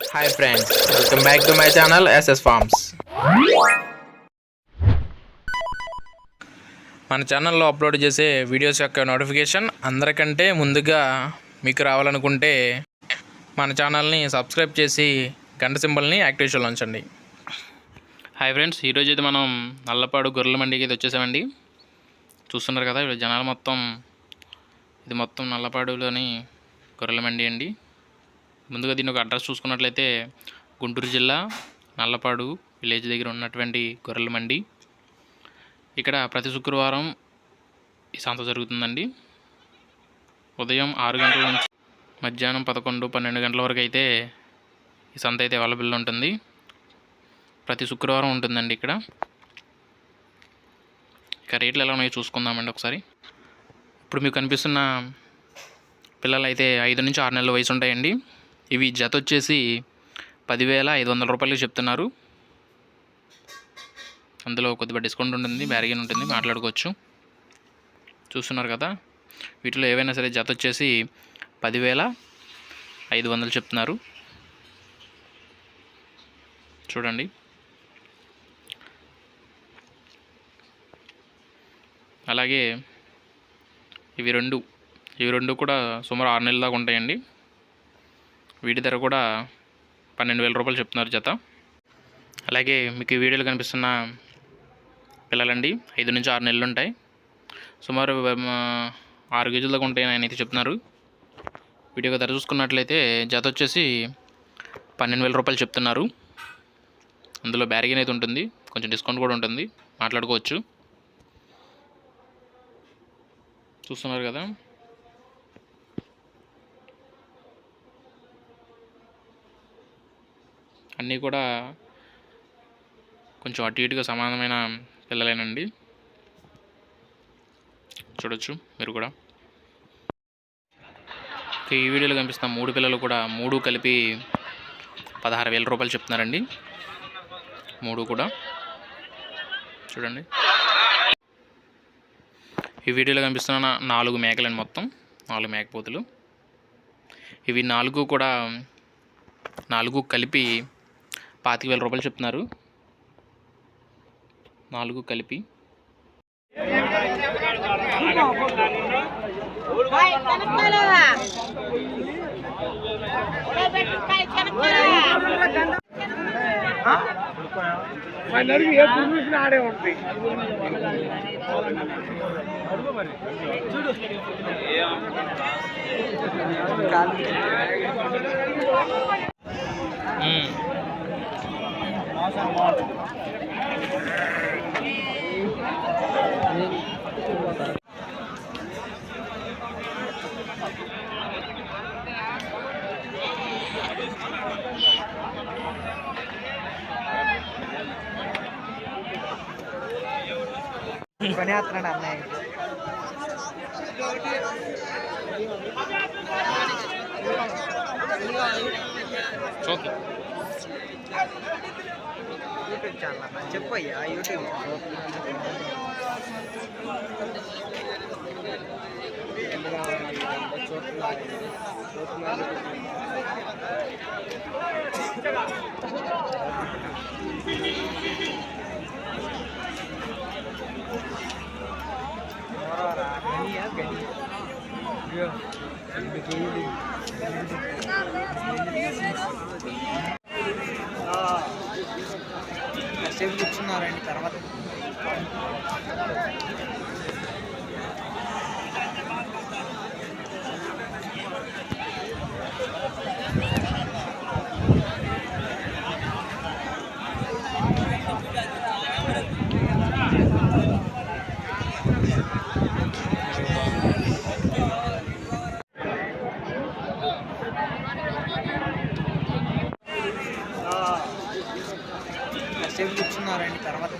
Hi friends welcome back to my channel SS farms మన ఛానల్లో upload చేసే videos యొక్క నోటిఫికేషన్ అందరికంటే ముందుగా మీకు రావాలనుకుంటే మన ఛానల్ని సబ్స్క్రైబ్ చేసి గంట సింబల్ని యాక్టివేషన్లో ఉంచండి. హాయ్ ఫ్రెండ్స్ ఈరోజు అయితే మనం నల్లపాడు గొర్రెల మండికి అయితే వచ్చేసామండి. చూస్తున్నారు కదా ఇక్కడ జనాలు మొత్తం ఇది మొత్తం నల్లపాడులోని గొర్రెల మండి అండి. ముందుగా దీని ఒక అడ్రస్ చూసుకున్నట్లయితే గుంటూరు జిల్లా నల్లపాడు విలేజ్ దగ్గర ఉన్నటువంటి గొర్రెల మండి ఇక్కడ ప్రతి శుక్రవారం ఈ సంత జరుగుతుందండి. ఉదయం ఆరు గంటల నుంచి మధ్యాహ్నం పదకొండు పన్నెండు గంటల వరకు అయితే ఈ సంత అయితే అవైలబుల్ ఉంటుంది. ప్రతి శుక్రవారం ఉంటుందండి ఇక్కడ. ఇక రేట్లు ఎలా ఉన్నాయో చూసుకుందామండి ఒకసారి. ఇప్పుడు మీకు కనిపిస్తున్న పిల్లలు అయితే ఐదు నుంచి ఆరు నెలల వయసు ఉంటాయండి. ఇవి జత వచ్చేసి పదివేల ఐదు వందల రూపాయలు చెప్తున్నారు. అందులో కొద్దిగా డిస్కౌంట్ ఉంటుంది బ్యారిగన్ ఉంటుంది మాట్లాడుకోవచ్చు. చూస్తున్నారు కదా వీటిలో ఏవైనా సరే జత వచ్చేసి పదివేల ఐదు వందలు చెప్తున్నారు. చూడండి. అలాగే ఇవి రెండు ఇవి రెండు కూడా సుమారు ఆరు నెలల దాకా ఉంటాయండి. వీటి ధర కూడా పన్నెండు వేల రూపాయలు చెప్తున్నారు జత. అలాగే మీకు ఈ వీడియోలో కనిపిస్తున్న పిల్లలండి ఐదు నుంచి ఆరు నెలలు ఉంటాయి. సుమారు ఆరు కేజీల దాకా ఉంటాయని ఆయన అయితే చెప్తున్నారు. వీడియో ధర చూసుకున్నట్లయితే జత వచ్చేసి పన్నెండు వేల రూపాయలు చెప్తున్నారు. అందులో బ్యారిగన్ అయితే ఉంటుంది కొంచెం డిస్కౌంట్ కూడా ఉంటుంది. మాట్లాడుకోవచ్చు. చూస్తున్నారు కదా. అన్నీ కూడా కొంచెం అటు ఇటుగా సమానమైన పిల్లలేనండి. చూడొచ్చు మీరు కూడా. ఈ వీడియోలో కనిపిస్తున్న మూడు పిల్లలు కూడా మూడు కలిపి పదహారు వేల రూపాయలు చెప్తున్నారండి. మూడు కూడా. చూడండి. ఈ వీడియోలో కనిపిస్తున్న నాలుగు మేకలండి మొత్తం. నాలుగు మేకపోతులు. ఇవి నాలుగు కూడా నాలుగు కలిపి పాతిక వేల రూపాయలు చెప్తున్నారు. నాలుగు కలిపి. Vai, కొనేస్తున్నాడు అన్నయ్య చూద్దాం యూట్యూబ్ ఛానల్ అన్న చెప్పు అయ్యా యూట్యూబ్ గనియా కూర్చున్నారండి తర్వాత సేపు కూర్చున్నారండి తర్వాత.